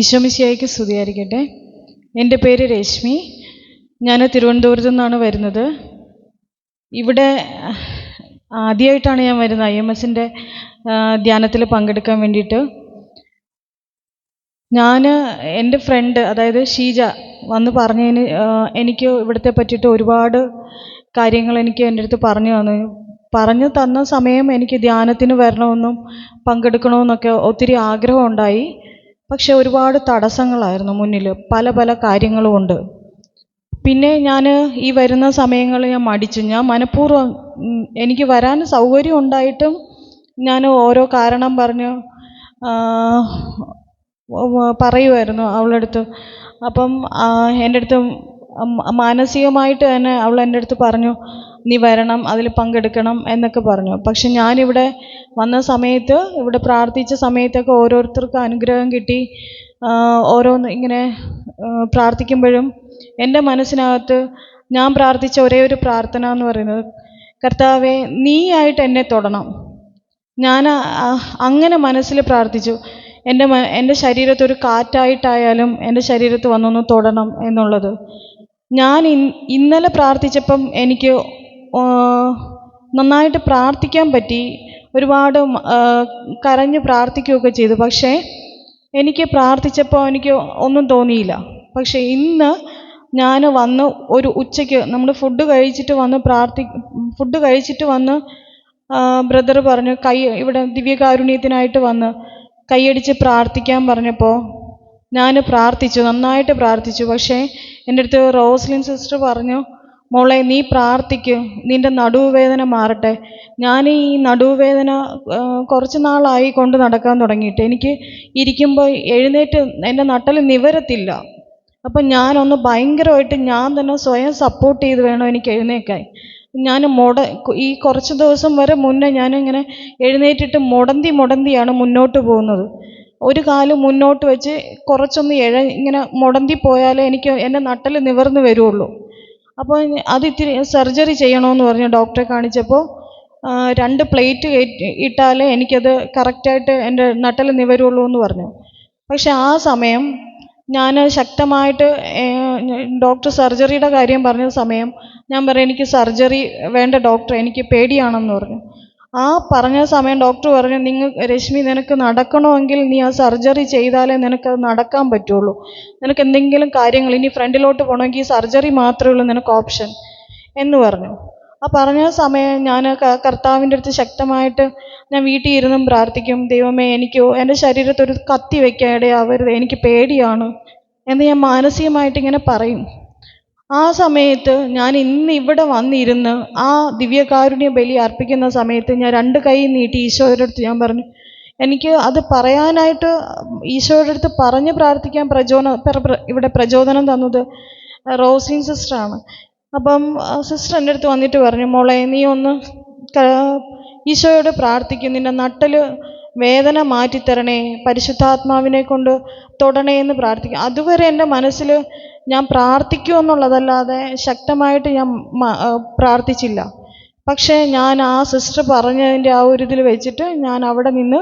ഈശോമിശിയായിക്ക് സ്തുതിയായിരിക്കട്ടെ. എന്റെ പേര് രശ്മി ഞാൻ തിരുവനന്തപുരത്തു നിന്നാണ് വരുന്നത്. ഇവിടെ ആദ്യമായിട്ടാണ് ഞാൻ വരുന്നത്. ഐ എം എസിന്റെ ധ്യാനത്തിൽ പങ്കെടുക്കാൻ വേണ്ടിയിട്ട്. ഞാൻ എന്റെ ഫ്രണ്ട് അതായത് ഷീജ വന്ന് പറഞ്ഞതിന് എനിക്ക് ഇവിടുത്തെ പറ്റിയിട്ട് ഒരുപാട് കാര്യങ്ങൾ എനിക്ക് എന്റെ അടുത്ത് പറഞ്ഞു തന്നു. പറഞ്ഞു തന്ന സമയം എനിക്ക് ധ്യാനത്തിന് വരണമെന്നും പങ്കെടുക്കണമെന്നൊക്കെ ഒത്തിരി ആഗ്രഹമുണ്ടായി പക്ഷെ ഒരുപാട് തടസ്സങ്ങളായിരുന്നു മുന്നിൽ പല പല കാര്യങ്ങളും കൊണ്ട് പിന്നെ ഞാൻ ഈ വരുന്ന സമയങ്ങളിൽ ഞാൻ മടിച്ചു. ഞാൻ മനഃപൂർവം എനിക്ക് വരാൻ സൗകര്യം ഉണ്ടായിട്ടും ഞാൻ ഓരോ കാരണം പറഞ്ഞ് പറയുമായിരുന്നു അവളുടെ അടുത്ത് അപ്പം എന്റെ അടുത്ത് മാനസികമായിട്ട് തന്നെ അവൾ എന്റെ അടുത്ത് പറഞ്ഞു നീ വരണം അതിൽ പങ്കെടുക്കണം എന്നൊക്കെ പറഞ്ഞു. പക്ഷെ ഞാനിവിടെ വന്ന സമയത്ത് ഇവിടെ പ്രാർത്ഥിച്ച സമയത്തൊക്കെ ഓരോരുത്തർക്കും അനുഗ്രഹം കിട്ടി. ഓരോന്ന് ഇങ്ങനെ പ്രാർത്ഥിക്കുമ്പോഴും എന്റെ മനസ്സിനകത്ത് ഞാൻ പ്രാർത്ഥിച്ച ഒരേ ഒരു പ്രാർത്ഥന എന്ന് പറയുന്നത് കർത്താവെ നീയായിട്ട് എന്നെ തൊടണം. ഞാൻ അങ്ങനെ മനസ്സിൽ പ്രാർത്ഥിച്ചു. എന്റെ എന്റെ ശരീരത്ത് ഒരു കാറ്റായിട്ടായാലും എന്റെ ശരീരത്ത് വന്നൊന്ന് തൊടണം എന്നുള്ളത്. ഞാൻ ഇന്നലെ പ്രാർത്ഥിച്ചപ്പം എനിക്ക് നന്നായിട്ട് പ്രാർത്ഥിക്കാൻ പറ്റി. ഒരുപാട് കരഞ്ഞ് പ്രാർത്ഥിക്കുകയൊക്കെ ചെയ്തു. പക്ഷേ എനിക്ക് പ്രാർത്ഥിച്ചപ്പോൾ എനിക്ക് ഒന്നും തോന്നിയില്ല. പക്ഷേ ഇന്ന് ഞാൻ വന്ന് ഒരു ഉച്ചയ്ക്ക് നമ്മൾ ഫുഡ് കഴിച്ചിട്ട് വന്ന് പ്രാർത്ഥി ഫുഡ് കഴിച്ചിട്ട് വന്ന് ബ്രദർ പറഞ്ഞു കൈ ഇവിടെ ദിവ്യകാരുണ്യത്തിനായിട്ട് വന്ന് കൈയടിച്ച് പ്രാർത്ഥിക്കാൻ പറഞ്ഞപ്പോൾ ഞാൻ പ്രാർത്ഥിച്ചു നന്നായിട്ട് പ്രാർത്ഥിച്ചു. പക്ഷേ എന്റെ അടുത്ത് റോസ്ലിൻ സിസ്റ്റർ പറഞ്ഞു മോളെ നീ പ്രാർത്ഥിക്ക്. നിന്റെ നടുവേദന മാറട്ടെ. ഞാൻ ഈ നടുവേദന കുറച്ച് നാളായി കൊണ്ട് നടക്കാൻ തുടങ്ങിയിട്ട്. എനിക്ക് ഇരിക്കുമ്പോൾ എഴുന്നേറ്റ് എന്റെ നട്ടൽ നിവരത്തില്ല. അപ്പം ഞാനൊന്ന് ഭയങ്കരമായിട്ട് ഞാൻ തന്നെ സ്വയം സപ്പോർട്ട് ചെയ്ത് വേണം എനിക്ക് എഴുന്നേക്കാൻ. ഞാൻ മുട ഈ കുറച്ച് ദിവസം വരെ മുന്നേ ഞാനിങ്ങനെ എഴുന്നേറ്റിട്ട് മുടന്തി മുടന്തിയാണ് മുന്നോട്ട് പോകുന്നത്. ഒരു കാൽ മുന്നോട്ട് വെച്ച് കുറച്ചൊന്ന് എഴ ഇങ്ങനെ മുടന്തി പോയാലേ എനിക്ക് എന്റെ നട്ടൽ നിവർന്ന് വരുള്ളൂ. അപ്പോൾ അത് ഇത്തിരി സർജറി ചെയ്യണമെന്ന് പറഞ്ഞു ഡോക്ടറെ കാണിച്ചപ്പോൾ രണ്ട് പ്ലേറ്റ് ഇട്ടാലേ എനിക്കത് കറക്റ്റായിട്ട് എന്റെ നട്ടൽ നിവരുള്ളൂ എന്ന് പറഞ്ഞു. പക്ഷെ ആ സമയം ഞാൻ ശക്തമായിട്ട് ഡോക്ടർ സർജറിയുടെ കാര്യം പറഞ്ഞ സമയം ഞാൻ പറയും എനിക്ക് സർജറി വേണ്ട ഡോക്ടർ എനിക്ക് പേടിയാണെന്ന് പറഞ്ഞു. ആ പറഞ്ഞ സമയം ഡോക്ടർ പറഞ്ഞു നിങ്ങൾ രശ്മി നിനക്ക് നടക്കണമെങ്കിൽ നീ ആ സർജറി ചെയ്താലേ നിനക്കത് നടക്കാൻ പറ്റുള്ളൂ. നിനക്ക് എന്തെങ്കിലും കാര്യങ്ങൾ ഇനി ഫ്രണ്ടിലോട്ട് പോകണമെങ്കിൽ സർജറി മാത്രമേ ഉള്ളൂ നിനക്ക് ഓപ്ഷൻ എന്ന് പറഞ്ഞു. ആ പറഞ്ഞ സമയം ഞാൻ കർത്താവിന്റെ അടുത്ത് ശക്തമായിട്ട് ഞാൻ വീട്ടിൽ ഇരുന്നും പ്രാർത്ഥിക്കും ദൈവമേ എനിക്ക് എന്റെ ശരീരത്തൊരു കത്തി വെക്കാൻ ഇടയാവരുത് എനിക്ക് പേടിയാണ് എന്ന് ഞാൻ മാനസികമായിട്ട് ഇങ്ങനെ പറയും. ആ സമയത്ത് ഞാൻ ഇന്ന് ഇവിടെ വന്നിരുന്ന് ആ ദിവ്യകാരുണ്യ ബലി അർപ്പിക്കുന്ന സമയത്ത് ഞാൻ രണ്ട് കൈ നീട്ടി ഈശോയുടെ അടുത്ത് ഞാൻ പറഞ്ഞു എനിക്ക് അത് പറയാനായിട്ട് ഈശോയുടെ അടുത്ത് പറഞ്ഞ് പ്രാർത്ഥിക്കാൻ പ്രചോദനം പ്ര- പ്ര- ഇവിടെ പ്രചോദനം തന്നത് റോസിൻ സിസ്റ്ററാണ്. അപ്പം സിസ്റ്റർ എന്റെ അടുത്ത് വന്നിട്ട് പറഞ്ഞു മോളെ നീ ഒന്ന് ഈശോയോട് പ്രാർത്ഥിക്കും നിന്റെ നട്ടൽ വേദന മാറ്റിത്തരണേ പരിശുദ്ധാത്മാവിനെ കൊണ്ട് തൊടണേ എന്ന് പ്രാർത്ഥിക്കും. അതുവരെ എന്റെ മനസ്സിൽ ഞാൻ പ്രാർത്ഥിക്കൂ എന്നുള്ളതല്ലാതെ ശക്തമായിട്ട് ഞാൻ പ്രാർത്ഥിച്ചില്ല. പക്ഷേ ഞാൻ ആ സിസ്റ്റർ പറഞ്ഞതിന്റെ ആ ഒരു ഇതിൽ വെച്ചിട്ട് ഞാൻ അവിടെ നിന്ന്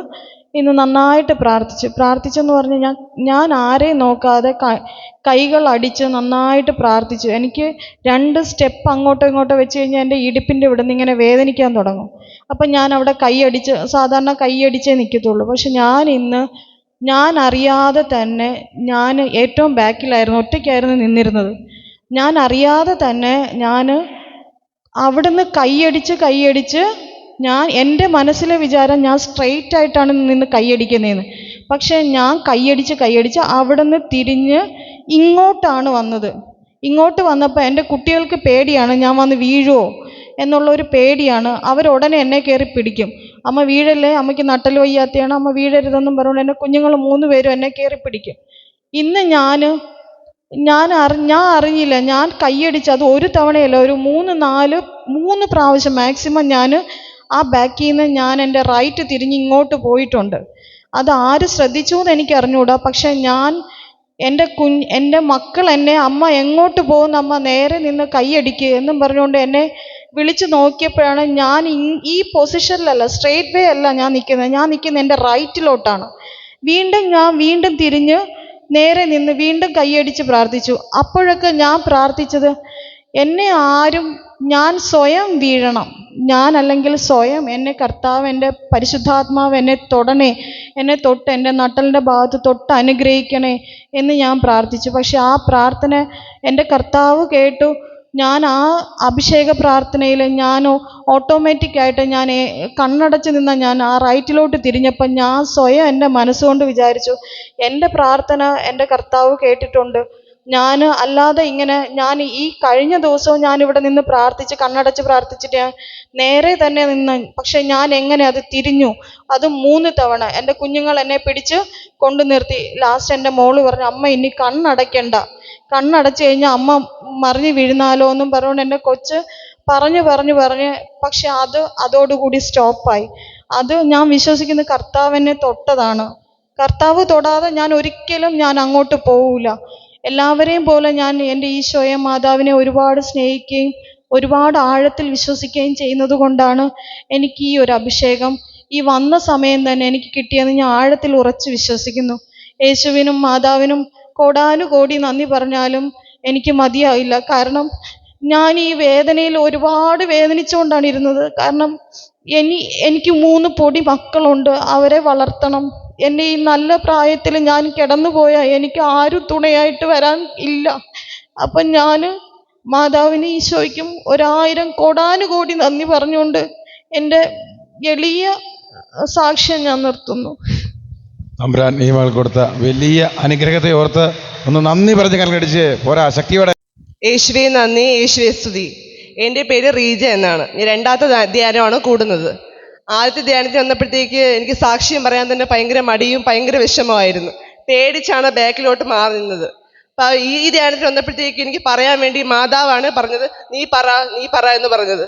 ഇന്ന് നന്നായിട്ട് പ്രാർത്ഥിച്ചു. പ്രാർത്ഥിച്ചെന്ന് പറഞ്ഞ് ഞാൻ ഞാൻ ആരെയും നോക്കാതെ കൈകൾ അടിച്ച് നന്നായിട്ട് പ്രാർത്ഥിച്ചു. എനിക്ക് രണ്ട് സ്റ്റെപ്പ് അങ്ങോട്ടോ ഇങ്ങോട്ടോ വെച്ച് കഴിഞ്ഞാൽ എന്റെ ഇടുപ്പിന്റെ ഇവിടെ നിന്ന് ഇങ്ങനെ വേദനിക്കാൻ തുടങ്ങും. അപ്പം ഞാൻ അവിടെ കൈയടിച്ച് സാധാരണ കൈയടിച്ചേ നിൽക്കത്തുള്ളൂ. പക്ഷെ ഞാൻ ഇന്ന് ഞാൻ അറിയാതെ തന്നെ ഞാൻ ഏറ്റവും ബാക്കിലായിരുന്നു ഒറ്റയ്ക്കായിരുന്നു നിന്നിരുന്നത്. ഞാൻ അറിയാതെ തന്നെ ഞാൻ അവിടുന്ന് കൈയടിച്ച് കൈയടിച്ച് ഞാൻ എന്റെ മനസ്സിലെ വിചാരം ഞാൻ സ്ട്രെയിറ്റ് ആയിട്ടാണ് നിന്ന് കൈയടിക്കുന്നതെന്ന് പക്ഷേ ഞാൻ കൈയടിച്ച് കൈയടിച്ച് അവിടെ നിന്ന് തിരിഞ്ഞ് ഇങ്ങോട്ടാണ് വന്നത്. ഇങ്ങോട്ട് വന്നപ്പോൾ എന്റെ കുട്ടികൾക്ക് പേടിയാണ് ഞാൻ വന്ന് വീഴുമോ എന്നുള്ള ഒരു പേടിയാണ്. അവരുടനെ എന്നെ കയറി പിടിക്കും. അമ്മ വീഴല്ലേ? അമ്മയ്ക്ക് നട്ടൽ വയ്യാത്തയാണ്. അമ്മ വീഴരുതെന്നും പറഞ്ഞുകൊണ്ട് എന്റെ കുഞ്ഞുങ്ങൾ മൂന്ന് പേരും എന്നെ കയറി പിടിക്കും. ഇന്ന് ഞാൻ ഞാൻ അറി ഞാൻ അറിഞ്ഞില്ല. ഞാൻ കൈയടിച്ച് അത് ഒരു തവണയല്ല ഒരു മൂന്ന് നാല് മൂന്ന് പ്രാവശ്യം മാക്സിമം ഞാൻ ആ ബാക്കിൽ നിന്ന് ഞാൻ എന്റെ റൈറ്റ് തിരിഞ്ഞ് ഇങ്ങോട്ട് പോയിട്ടുണ്ട്. അത് ആര് ശ്രദ്ധിച്ചു എന്ന് എനിക്ക് അറിഞ്ഞുകൂടാ പക്ഷെ ഞാൻ എന്റെ കുഞ്ഞ് എന്റെ മക്കൾ എന്നെ അമ്മ എങ്ങോട്ട് പോകുന്ന അമ്മ നേരെ നിന്ന് കൈയടിക്കുക എന്നും പറഞ്ഞുകൊണ്ട് എന്നെ വിളിച്ചു നോക്കിയപ്പോഴാണ് ഞാൻ ഈ പൊസിഷനിലല്ല സ്ട്രെയിറ്റ് വേ അല്ല ഞാൻ നിൽക്കുന്നത്. ഞാൻ നിൽക്കുന്നത് എന്റെ റൈറ്റിലോട്ടാണ് വീണ്ടും ഞാൻ വീണ്ടും തിരിഞ്ഞ് നേരെ നിന്ന് വീണ്ടും കൈയടിച്ച് പ്രാർത്ഥിച്ചു. അപ്പോഴൊക്കെ ഞാൻ പ്രാർത്ഥിച്ചത് എന്നെ ആരും ഞാൻ സ്വയം വീഴണം. ഞാൻ അല്ലെങ്കിൽ സ്വയം എന്നെ കർത്താവ് എന്റെ പരിശുദ്ധാത്മാവ് എന്നെ തൊടണേ. എന്നെ തൊട്ട് എന്റെ നട്ടലിന്റെ ഭാഗത്ത് തൊട്ട് അനുഗ്രഹിക്കണേ എന്ന് ഞാൻ പ്രാർത്ഥിച്ചു. പക്ഷെ ആ പ്രാർത്ഥന എന്റെ കർത്താവ് കേട്ടു. ഞാൻ ആ അഭിഷേക പ്രാർത്ഥനയിൽ ഞാൻ ഓട്ടോമാറ്റിക്കായിട്ട് ഞാൻ കണ്ണടച്ച് നിന്ന ഞാൻ ആ റൈറ്റിലോട്ട് തിരിഞ്ഞപ്പോൾ ഞാൻ സ്വയം എന്റെ മനസ്സുകൊണ്ട് വിചാരിച്ചു. എന്റെ പ്രാർത്ഥന എന്റെ കർത്താവ് കേട്ടിട്ടുണ്ട്. ഞാൻ അല്ലാതെ ഇങ്ങനെ ഞാൻ ഈ കഴിഞ്ഞ ദിവസവും ഞാൻ ഇവിടെ നിന്ന് പ്രാർത്ഥിച്ച് കണ്ണടച്ച് പ്രാർത്ഥിച്ചിട്ട് ഞാൻ നേരെ തന്നെ നിന്ന് പക്ഷെ ഞാൻ എങ്ങനെ അത് തിരിഞ്ഞു? അത് മൂന്ന് തവണ എന്റെ കുഞ്ഞുങ്ങൾ എന്നെ പിടിച്ച് കൊണ്ടു നിർത്തി. ലാസ്റ്റ് എന്റെ മോൾ പറഞ്ഞു അമ്മ ഇനി കണ്ണടയ്ക്കണ്ട. കണ്ണടച്ച് കഴിഞ്ഞാൽ അമ്മ മറിഞ്ഞ് വീഴുന്നാലോ എന്നും പറഞ്ഞുകൊണ്ട് എന്റെ കൊച്ച് പറഞ്ഞു പറഞ്ഞു പറഞ്ഞ്. പക്ഷെ അത് അതോടുകൂടി സ്റ്റോപ്പായി. അത് ഞാൻ വിശ്വസിക്കുന്ന കർത്താവിനെ തൊട്ടതാണ്. കർത്താവ് തൊടാതെ ഞാൻ ഒരിക്കലും ഞാൻ അങ്ങോട്ട് പോവില്ല എല്ലാവരെയും പോലെ ഞാൻ എന്റെ ഈശോയെ മാതാവിനെ ഒരുപാട് സ്നേഹിക്കുകയും ഒരുപാട് ആഴത്തിൽ വിശ്വസിക്കുകയും ചെയ്യുന്നത് കൊണ്ടാണ് എനിക്ക് ഈ ഒരു അഭിഷേകം ഈ വന്ന സമയം തന്നെ എനിക്ക് കിട്ടിയെന്ന് ഞാൻ ആഴത്തിൽ ഉറച്ചു വിശ്വസിക്കുന്നു. യേശുവിനും മാതാവിനും കോടാനുകോടി നന്ദി പറഞ്ഞാലും എനിക്ക് മതിയാവില്ല കാരണം ഞാൻ ഈ വേദനയിൽ ഒരുപാട് വേദനിച്ചുകൊണ്ടാണ് ഇരുന്നത്. കാരണം എനി എനിക്ക് മൂന്ന് പൊടി മക്കളുണ്ട്. അവരെ വളർത്തണം. എന്റെ ഈ നല്ല പ്രായത്തിൽ ഞാൻ കിടന്നു കിടന്നുപോയാൽ എനിക്ക് ആരും തുണയായിട്ട് വരാൻ ഇല്ല. അപ്പം ഞാൻ മാതാവിന് ഈശോയ്ക്കും ഒരായിരം കോടാനുകോടി നന്ദി പറഞ്ഞുകൊണ്ട് എന്റെ എളിയ സാക്ഷ്യം ഞാൻ നിർത്തുന്നു. അമ്പ്രാൻ ഈ മകൾ കൊടുത്ത വലിയ അനുഗ്രഹത്തെ ഓർത്ത് ഒന്ന് നന്ദി പറഞ്ഞ് കൽക്കടിച്ച് പോരാ ശക്തിയോടെ. യേശുവേ നന്ദി യേശുവേ സ്തുതി. എന്റെ പേര് റീജ എന്നാണ്. ഞാൻ രണ്ടാമത്തെ ധ്യാ- ധ്യാനമാണ് കൂടുന്നത്. ആദ്യത്തെ ധ്യാനത്തിൽ വന്നപ്പോഴത്തേക്ക് എനിക്ക് സാക്ഷ്യം പറയാൻ തന്നെ ഭയങ്കര മടിയും ഭയങ്കര വിഷമമായിരുന്നു. പേടിച്ചാണ് ബാക്കിലോട്ട് മാറി നിന്നത്. അപ്പൊ ഈ ധ്യാനത്തിൽ വന്നപ്പോഴത്തേക്ക് എനിക്ക് പറയാൻ വേണ്ടി മാതാവാണ് പറഞ്ഞത് നീ പറ നീ പറ എന്ന് പറഞ്ഞത്.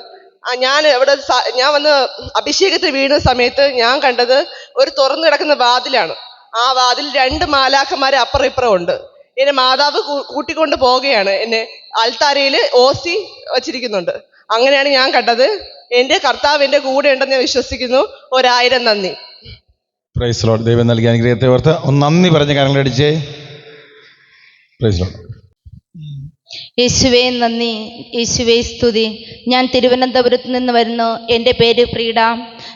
ഞാൻ ഇവിടെ ഞാൻ വന്ന് അഭിഷേകത്തിൽ വീണ സമയത്ത് ഞാൻ കണ്ടത് ഒരു തുറന്നു കിടക്കുന്ന വാതിലാണ്. ആ വാതിൽ രണ്ട് മാലാഖമാരെ അപ്പുറം ഇപ്പുറം ഉണ്ട്. എന്നെ മാതാവ് കൂട്ടിക്കൊണ്ട് പോവുകയാണ്. എന്നെ അൽത്താരയിൽ ഓസി വച്ചിരിക്കുന്നുണ്ട്. അങ്ങനെയാണ് ഞാൻ കണ്ടത്. എന്റെ കർത്താവ് എന്റെ കൂടെ ഉണ്ടെന്ന് ഞാൻ വിശ്വസിക്കുന്നു. ഒരായിരം നന്ദി. പ്രൈസ് ലോഡ് ദൈവം നൽകിയ അനുഗ്രഹത്തെ ഓർത്ത് ഒന്ന് നന്ദി പറഞ്ഞ കലകടിച്ചേ പ്രൈസ് ലോഡ് യേശുവേ നന്ദി. യേശുവേ സ്തുതി. ഞാൻ തിരുവനന്തപുരത്ത് നിന്ന് വരുന്നു. എന്റെ പേര് പ്രീഡ.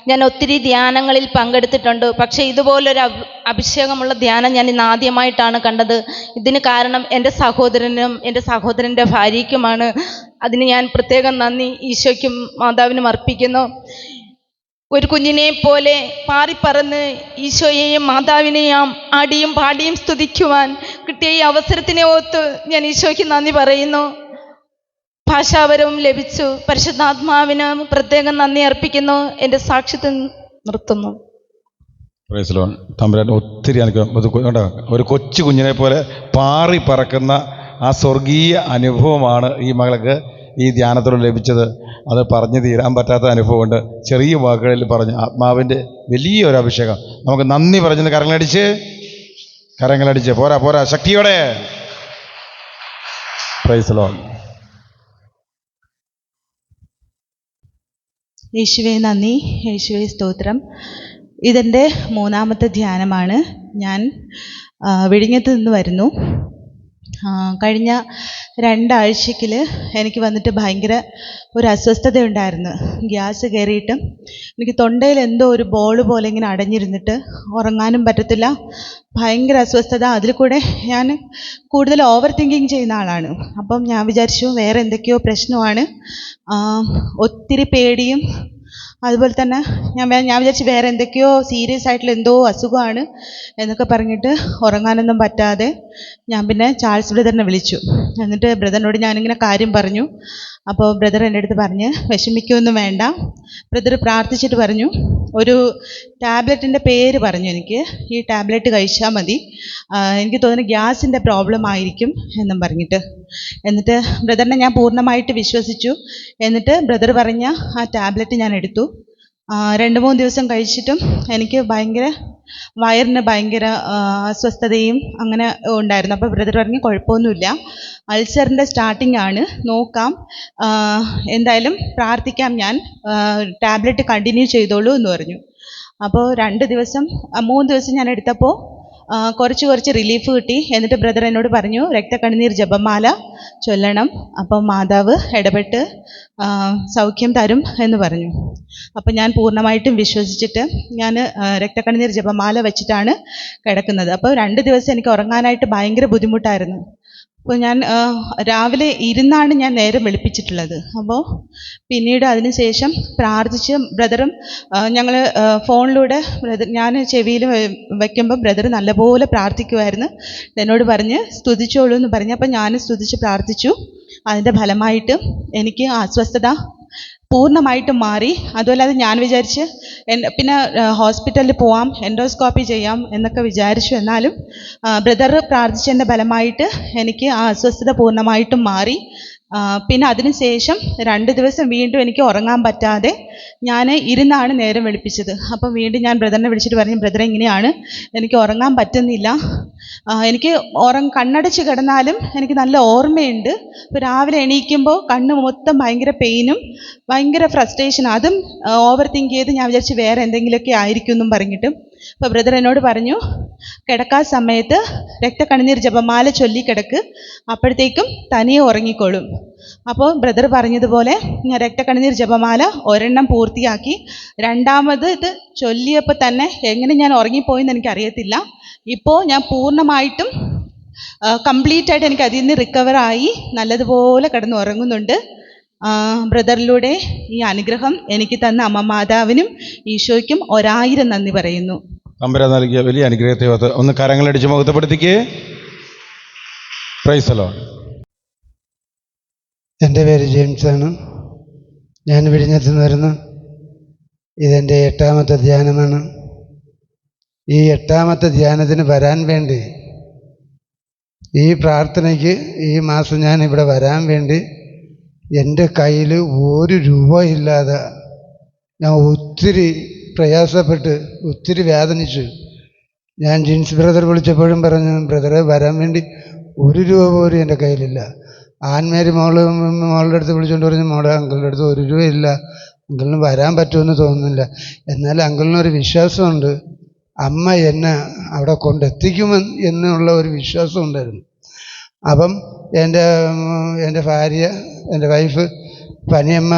ഞാൻ ഒത്തിരി ധ്യാനങ്ങളിൽ പങ്കെടുത്തിട്ടുണ്ട്. പക്ഷേ ഇതുപോലൊരു അഭിഷേകമുള്ള ധ്യാനം ഞാൻ ഇന്ന് ആദ്യമായിട്ടാണ് കണ്ടത്. ഇതിന് കാരണം എന്റെ സഹോദരനും എന്റെ സഹോദരന്റെ ഭാര്യയ്ക്കുമാണ്. അതിന് ഞാൻ പ്രത്യേകം നന്ദി ഈശോയ്ക്കും മാതാവിനും അർപ്പിക്കുന്നു. ഒരു കുഞ്ഞിനെ പോലെ പാറിപ്പറന്ന് ഈശോയെയും മാതാവിനെയും ആടിയും പാടിയും സ്തുതിക്കുവാൻ കിട്ടിയ ഈ അവസരത്തിനെ ഓർത്ത് ഞാൻ ഈശോയ്ക്ക് നന്ദി പറയുന്നു. ഭാഷാപരവും ലഭിച്ചു. പരിശുദ്ധാത്മാവിന് പ്രത്യേകം നന്ദി അർപ്പിക്കുന്നു. എന്റെ സാക്ഷ്യത്തിൽ നിർത്തുന്നു. തമ്പുരാൻ ഒത്തിരി ഒരു കൊച്ചു കുഞ്ഞിനെ പോലെ പാറി പറക്കുന്ന ആ സ്വർഗീയ അനുഭവമാണ് ഈ മകൾക്ക് ഈ ധ്യാനത്തോട് ലഭിച്ചത്. അത് പറഞ്ഞു തീരാൻ പറ്റാത്ത അനുഭവമുണ്ട്. ചെറിയ വാക്കുകളിൽ പറഞ്ഞു ആത്മാവിന്റെ വലിയൊരു അഭിഷേകം. നമുക്ക് നന്ദി പറഞ്ഞത് കരങ്ങളടിച്ച് കരങ്ങളടിച്ച്. പോരാ പോരാ ശക്തിയോടെ. പ്രൈസ് ലോഡ് യേശുവെ നന്ദി. യേശുവെ സ്തോത്രം. ഇതെന്റെ മൂന്നാമത്തെ ധ്യാനമാണ്. ഞാൻ വിഴിഞ്ഞത്ത് നിന്ന് വരുന്നു. കഴിഞ്ഞ രണ്ടാഴ്ചക്കിൽ എനിക്ക് വന്നിട്ട് ഭയങ്കര ഒരു അസ്വസ്ഥത ഉണ്ടായിരുന്നു ഗ്യാസ് കയറിയിട്ട് എനിക്ക് തൊണ്ടയിൽ എന്തോ ഒരു ബോൾ പോലെ ഇങ്ങനെ അടഞ്ഞിരുന്നിട്ട് ഉറങ്ങാനും പറ്റത്തില്ല. ഭയങ്കര അസ്വസ്ഥത. അതിൽ കൂടെ ഞാൻ കൂടുതൽ ഓവർ തിങ്കിങ് ചെയ്യുന്ന ആളാണ്. അപ്പം ഞാൻ വിചാരിച്ചു വേറെ എന്തൊക്കെയോ പ്രശ്നമാണ്. ഒത്തിരി പേടിയും അതുപോലെ തന്നെ ഞാൻ ഞാൻ വിചാരിച്ചു വേറെ എന്തൊക്കെയോ സീരിയസ് ആയിട്ടുള്ള എന്തോ അസുഖമാണ് എന്നൊക്കെ പറഞ്ഞിട്ട് ഉറങ്ങാനൊന്നും പറ്റാതെ ഞാൻ പിന്നെ ചാൾസ് ബ്രദറിനെ വിളിച്ചു. എന്നിട്ട് ബ്രദറിനോട് ഞാനിങ്ങനെ കാര്യം പറഞ്ഞു. അപ്പോൾ ബ്രദർ എന്റെ അടുത്ത് പറഞ്ഞ് വിഷമിക്കൊന്നും വേണ്ട. ബ്രദർ പ്രാർത്ഥിച്ചിട്ട് പറഞ്ഞു. ഒരു ടാബ്ലറ്റിന്റെ പേര് പറഞ്ഞു എനിക്ക്. ഈ ടാബ്ലറ്റ് കഴിച്ചാൽ മതി. എനിക്ക് തോന്നുന്നു ഗ്യാസിന്റെ പ്രോബ്ലം ആയിരിക്കും എന്നും പറഞ്ഞിട്ട്. എന്നിട്ട് ബ്രദറിനെ ഞാൻ പൂർണമായിട്ട് വിശ്വസിച്ചു. എന്നിട്ട് ബ്രദർ പറഞ്ഞ ആ ടാബ്ലറ്റ് ഞാൻ എടുത്തു. രണ്ട് മൂന്ന് ദിവസം കഴിച്ചിട്ടും എനിക്ക് ഭയങ്കര വയറിന് ഭയങ്കര അസ്വസ്ഥതയും അങ്ങനെ ഉണ്ടായിരുന്നു. അപ്പോൾ ബ്രദർ പറഞ്ഞു കുഴപ്പമൊന്നുമില്ല. അൾസറിന്റെ സ്റ്റാർട്ടിംഗ് ആണ്. നോക്കാം. എന്തായാലും പ്രാർത്ഥിക്കാം ഞാൻ. ടാബ്ലറ്റ് കണ്ടിന്യൂ ചെയ്തോളൂ എന്ന് പറഞ്ഞു. അപ്പോൾ രണ്ട് ദിവസം മൂന്ന് ദിവസം ഞാൻ എടുത്തപ്പോൾ കുറച്ച് കുറച്ച് റിലീഫ് കിട്ടി. എന്നിട്ട് ബ്രദർ എന്നോട് പറഞ്ഞു രക്തക്കണ്ണീർ ജപമാല ചൊല്ലണം. അപ്പം മാതാവ് ഇടപെട്ട് സൗഖ്യം തരും എന്ന് പറഞ്ഞു. അപ്പം ഞാൻ പൂർണമായിട്ടും വിശ്വസിച്ചിട്ട് ഞാൻ രക്തക്കണ്ണീർ ജപമാല വെച്ചിട്ടാണ് കിടക്കുന്നത്. അപ്പോൾ രണ്ട് ദിവസം എനിക്ക് ഉറങ്ങാനായിട്ട് ഭയങ്കര ബുദ്ധിമുട്ടായിരുന്നു. അപ്പോൾ ഞാൻ രാവിലെ ഇരുന്നാണ് ഞാൻ നേരം വെളുപ്പിച്ചിട്ടുള്ളത്. അപ്പോൾ പിന്നീട് അതിനുശേഷം പ്രാർത്ഥിച്ച് ബ്രദറും ഞങ്ങൾ ഫോണിലൂടെ ബ്രദർ ഞാൻ ചെവിയിൽ വയ്ക്കുമ്പോൾ ബ്രദർ നല്ലപോലെ പ്രാർത്ഥിക്കുമായിരുന്നു എന്നോട് പറഞ്ഞ് സ്തുതിച്ചോളൂ എന്ന് പറഞ്ഞ് അപ്പോൾ ഞാൻ സ്തുതിച്ച് പ്രാർത്ഥിച്ചു. അതിന്റെ ഫലമായിട്ട് എനിക്ക് അസ്വസ്ഥത പൂർണമായിട്ടും മാറി. അതുമല്ലാതെ ഞാൻ വിചാരിച്ച് പിന്നെ ഹോസ്പിറ്റലിൽ പോവാം എൻഡോസ്കോപ്പി ചെയ്യാം എന്നൊക്കെ വിചാരിച്ചു. എന്നാലും ബ്രദർ പ്രാർത്ഥിച്ചതിന്റെ ഫലമായിട്ട് എനിക്ക് ആ അസ്വസ്ഥത പൂർണമായിട്ടും മാറി. പിന്നെ അതിനുശേഷം രണ്ട് ദിവസം വീണ്ടും എനിക്ക് ഉറങ്ങാൻ പറ്റാതെ ഞാൻ ഇരുന്നാണ് നേരം വെളുപ്പിച്ചത്. അപ്പം വീണ്ടും ഞാൻ ബ്രദറിനെ വിളിച്ചിട്ട് പറഞ്ഞു ബ്രദറെ ഇങ്ങനെയാണ്. എനിക്ക് ഉറങ്ങാൻ പറ്റുന്നില്ല. എനിക്ക് ഉറങ്ങ കണ്ണടച്ച് കിടന്നാലും എനിക്ക് നല്ല ഓർമ്മയുണ്ട്. ഇപ്പോൾ രാവിലെ എണീക്കുമ്പോൾ കണ്ണ് മൊത്തം ഭയങ്കര പെയിനും ഭയങ്കര ഫ്രസ്ട്രേഷൻ അതും ഓവർ തിങ്ക് ചെയ്ത് ഞാൻ വിചാരിച്ച് വേറെ എന്തെങ്കിലുമൊക്കെ ആയിരിക്കും എന്നും പറഞ്ഞിട്ട് അപ്പോൾ ബ്രദർ എന്നോട് പറഞ്ഞു കിടക്കാൻ സമയത്ത് രക്തക്കണ്ണീർ ജപമാല ചൊല്ലി കിടക്ക് അപ്പോഴത്തേക്കും തനിയെ ഉറങ്ങിക്കോളും. അപ്പോൾ ബ്രദർ പറഞ്ഞതുപോലെ ഞാൻ രക്തക്കണ്ണീർ ജപമാല ഒരെണ്ണം പൂർത്തിയാക്കി. രണ്ടാമത് ഇത് ചൊല്ലിയപ്പോൾ തന്നെ എങ്ങനെ ഞാൻ ഉറങ്ങിപ്പോയെന്ന് എനിക്കറിയത്തില്ല. ഇപ്പോൾ ഞാൻ പൂർണമായിട്ടും കംപ്ലീറ്റ് ആയിട്ട് എനിക്ക് അതിൽ നിന്ന് റിക്കവർ ആയി നല്ലതുപോലെ കിടന്ന് ഉറങ്ങുന്നുണ്ട് ബ്രദറിലൂടെ ഈ അനുഗ്രഹം എനിക്ക് തന്ന അമ്മ മാതാവിനും ഈശോയ്ക്കും ഒരായിരം നന്ദി പറയുന്നു. തമ്പുരാൻ നൽകിയ വലിയ അനുഗ്രഹത്തെ ഒന്ന് കരങ്ങളടിച്ച് മുഖത്തപ്പെടുത്തിക്കേ. പ്രൈസലോ എന്റെ പേര് ജെയിംസ് ആണ്. ഞാൻ വിഴിഞ്ഞത്ത് നിന്ന് വരുന്നു. ഇതെന്റെ എട്ടാമത്തെ ധ്യാനമാണ്. ഈ എട്ടാമത്തെ ധ്യാനത്തിന് വരാൻ വേണ്ടി ഈ പ്രാർത്ഥനയ്ക്ക് ഈ മാസം ഞാൻ ഇവിടെ വരാൻ വേണ്ടി എന്റെ കയ്യിൽ ഒരു രൂപ ഇല്ലാതെ ഞാൻ ഒത്തിരി പ്രയാസപ്പെട്ട് ഒത്തിരി വേദനിച്ചു. ഞാൻ ജിൻസ് ബ്രദർ വിളിച്ചപ്പോഴും പറഞ്ഞു ബ്രദറെ വരാൻ വേണ്ടി ഒരു രൂപ പോലും എന്റെ കയ്യിലില്ല. ആൻമേരി മോൾ മോളുടെ അടുത്ത് വിളിച്ചുകൊണ്ട് പറഞ്ഞു മോളെ അങ്കിളുടെ അടുത്ത് ഒരു രൂപ ഇല്ല അങ്കിളിന് വരാൻ പറ്റുമെന്ന് തോന്നുന്നില്ല. എന്നാൽ അങ്കിളിനൊരു വിശ്വാസമുണ്ട്. അമ്മ എന്നെ അവിടെ കൊണ്ടെത്തിക്കുമെന്ന് എന്നുള്ള ഒരു വിശ്വാസം ഉണ്ടായിരുന്നു അപ്പം എന്റെ എന്റെ ഭാര്യ എന്റെ വൈഫ് പനിയമ്മ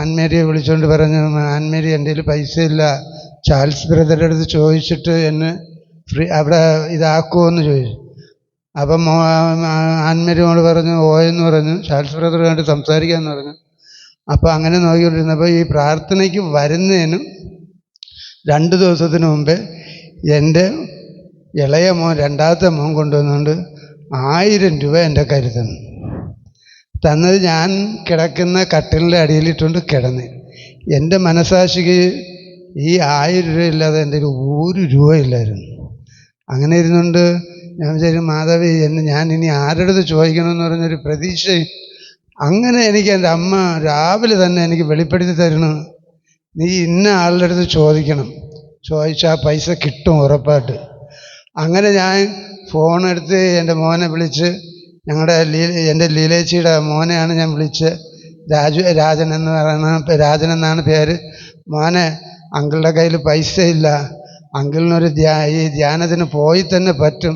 ആൻമേരിയെ വിളിച്ചുകൊണ്ട് പറഞ്ഞു ആൻമേരി എന്റെ കയ്യിൽ പൈസ ഇല്ല ചാൾസ് ബ്രദറുടെ അടുത്ത് ചോദിച്ചിട്ട് എന്നെ ഫ്രീ അവിടെ ഇതാക്കുമോ ചോദിച്ചു. അപ്പം മോ ആൻമേരി മോൾ പറഞ്ഞു പറഞ്ഞു ചാൾസ് ബ്രദറുമായിട്ട് സംസാരിക്കാമെന്ന് പറഞ്ഞു. അപ്പോൾ അങ്ങനെ നോക്കിക്കൊണ്ടിരുന്നപ്പോൾ ഈ പ്രാർത്ഥനയ്ക്ക് വരുന്നതിനും രണ്ട് ദിവസത്തിന് മുമ്പേ എന്റെ ഇളയ മോൻ രണ്ടാമത്തെ മോൻ കൊണ്ടുവന്നുകൊണ്ട് ആയിരം രൂപ എന്റെ തന്നു. തന്നത് ഞാൻ കിടക്കുന്ന കട്ടിലിന്റെ അടിയിലിട്ടുകൊണ്ട് കിടന്ന്. എന്റെ മനസാക്ഷിക്ക് ഈ ആയിരം രൂപ ഇല്ലാതെ എന്റെ ഒരു രൂപ ഇല്ലായിരുന്നു. അങ്ങനെ ഇരുന്നുകൊണ്ട് ഞാൻ വിചാരിക്കും മാധവി എന്ന് ഞാൻ ഇനി ആരുടെ ചോദിക്കണമെന്ന് പറഞ്ഞൊരു പ്രതീക്ഷ അങ്ങനെ എനിക്ക് എന്റെ അമ്മ രാവിലെ തന്നെ എനിക്ക് വെളിപ്പെടുത്തി തരണം നീ ഇന്ന ആളുടെ അടുത്ത് ചോദിക്കണം. ചോദിച്ചാൽ പൈസ കിട്ടും ഉറപ്പായിട്ട്. അങ്ങനെ ഞാൻ ഫോൺ എടുത്ത് എന്റെ മോനെ വിളിച്ച് ഞങ്ങളുടെ ലീല എന്റെ ലീലേച്ചിയുടെ മോനെയാണ് ഞാൻ വിളിച്ച് രാജു രാജൻ എന്ന് പറയുന്ന രാജൻ എന്നാണ് പേര്. മോനെ അങ്കിളുടെ കയ്യിൽ പൈസ ഇല്ല അങ്കിളിനൊരു ധ്യാ ഈ ധ്യാനത്തിന് പോയി തന്നെ പറ്റും.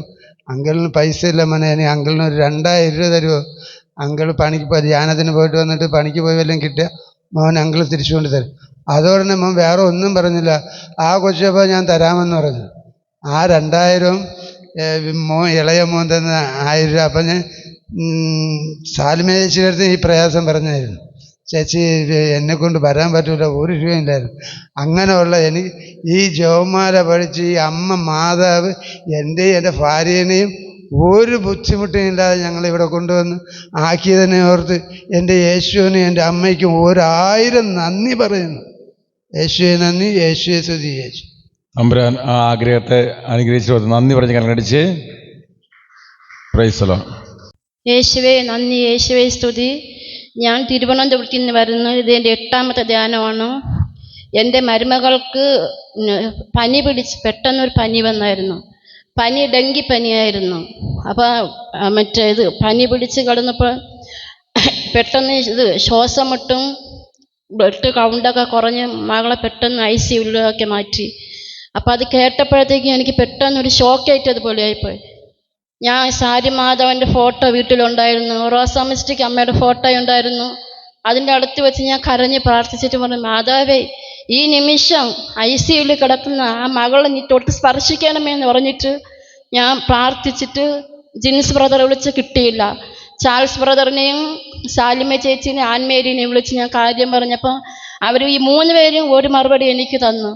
അങ്കിളിന് പൈസ ഇല്ല മോനെ ഇനി അങ്കിളിന് ഒരു രണ്ടായിരം രൂപ തരുമോ അങ്കിൾ പണിക്ക് പോയി ധ്യാനത്തിന് പോയിട്ട് വന്നിട്ട് പണിക്ക് പോയി വല്ലതും കിട്ടിയ മോൻ അങ്കിൾ തിരിച്ചു കൊണ്ട് തരും. അതോടെ തന്നെ മോൻ വേറെ ഒന്നും പറഞ്ഞില്ല. ആ കൊച്ചപ്പോൾ ഞാൻ തരാമെന്ന് പറഞ്ഞു. ആ രണ്ടായിരം മോൻ ഇളയ മോൻ തന്ന ആയിരം രൂപ അപ്പം ഞാൻ സാലിമ ഈ പ്രയാസം പറഞ്ഞായിരുന്നു. ചേച്ചി എന്നെ കൊണ്ട് വരാൻ പറ്റൂല ഒരു രൂപയില്ലായിരുന്നു അങ്ങനെയുള്ള എനിക്ക് ഈ ജോമാല പഠിച്ച് ഈ അമ്മ മാതാവ് എന്റെയും എന്റെ ഭാര്യേനെയും ഒരു ബുദ്ധിമുട്ടും ഇല്ലാതെ ഞങ്ങളിവിടെ കൊണ്ടുവന്ന് ആക്കിയതിനെ ഓർത്ത് എന്റെ യേശുവിനും എന്റെ അമ്മയ്ക്കും ഒരായിരം നന്ദി പറയുന്നു. യേശുവെ നന്ദി യേശുവെ സ്തുതി യേശു. തമ്പുരാൻ ആ ആഗ്രഹത്തെ അനുഗ്രഹിച്ചു നന്ദി പറഞ്ഞ് കണ്ണടിച്ച് പ്രൈസലോ. യേശുവേ നന്ദി യേശുവേ സ്തുതി. ഞാൻ തിരുവനന്തപുരത്ത് നിന്ന് വരുന്നു ഇത് എന്റെ എട്ടാമത്തെ ധ്യാനമാണ്. എന്റെ മരുമകൾക്ക് പനി പിടിച്ച് പെട്ടെന്നൊരു പനി വന്നായിരുന്നു. പനി ഡെങ്കി പനിയായിരുന്നു. അപ്പോൾ മറ്റേ ഇത് പനി പിടിച്ച് കിടന്നപ്പോൾ പെട്ടെന്ന് ഇത് ശ്വാസം മുട്ടും ബ്ലഡ് കൗണ്ടൊക്കെ കുറഞ്ഞ് മകളെ പെട്ടെന്ന് ഐ സി ഉള്ളിലൊക്കെ മാറ്റി. അപ്പം അത് കേട്ടപ്പോഴത്തേക്കും എനിക്ക് പെട്ടെന്നൊരു ഷോക്കേറ്റതുപോലെ ആയിപ്പോയി. ഞാൻ സാരി മാധവന്റെ ഫോട്ടോ വീട്ടിലുണ്ടായിരുന്നു. റോസാമിസ്റ്റിക്ക് അമ്മയുടെ ഫോട്ടോ ഉണ്ടായിരുന്നു. അതിന്റെ അടുത്ത് വെച്ച് ഞാൻ കരഞ്ഞ് പ്രാർത്ഥിച്ചിട്ട് പറഞ്ഞു മാതാവേ ഈ നിമിഷം ഐ സി യുവിൽ കിടക്കുന്ന ആ മകളെ നീ തൊട്ട് സ്പർശിക്കണമേ എന്ന് പറഞ്ഞിട്ട് ഞാൻ പ്രാർത്ഥിച്ചിട്ട് ജിൻസ് ബ്രദറെ വിളിച്ച് കിട്ടിയില്ല. ചാൾസ് ബ്രദറിനെയും സാലിമ ചേച്ചിനെയും ആൻമേരിനെയും വിളിച്ച് ഞാൻ കാര്യം പറഞ്ഞപ്പോൾ അവർ ഈ മൂന്ന് പേരും ഒരു മറുപടി എനിക്ക് തന്നു.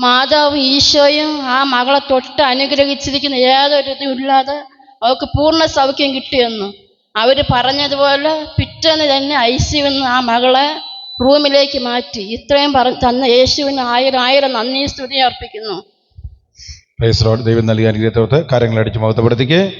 മാതാവും ഈശോയും ആ മകളെ തൊട്ട് അനുഗ്രഹിച്ചിരിക്കുന്ന യാതൊരു ഇല്ലാതെ അവൾക്ക് പൂർണ സൗഖ്യം കിട്ടിയെന്നു. അവർ പറഞ്ഞതുപോലെ പിറ്റേന്ന് തന്നെ ഐ സിയുന്ന് ആ മകളെ റൂമിലേക്ക് മാറ്റി. ഇത്രയും പറഞ്ഞ് തന്ന യേശുവിന് ആയിരം ആയിരം നന്ദി സ്തുതി അർപ്പിക്കുന്നു. ദൈവം നൽകിയ അനുഗ്രഹത്തോട്ട് കാര്യങ്ങൾ അടിച്ചു മഹത്വപ്പെടുത്തിക്കേ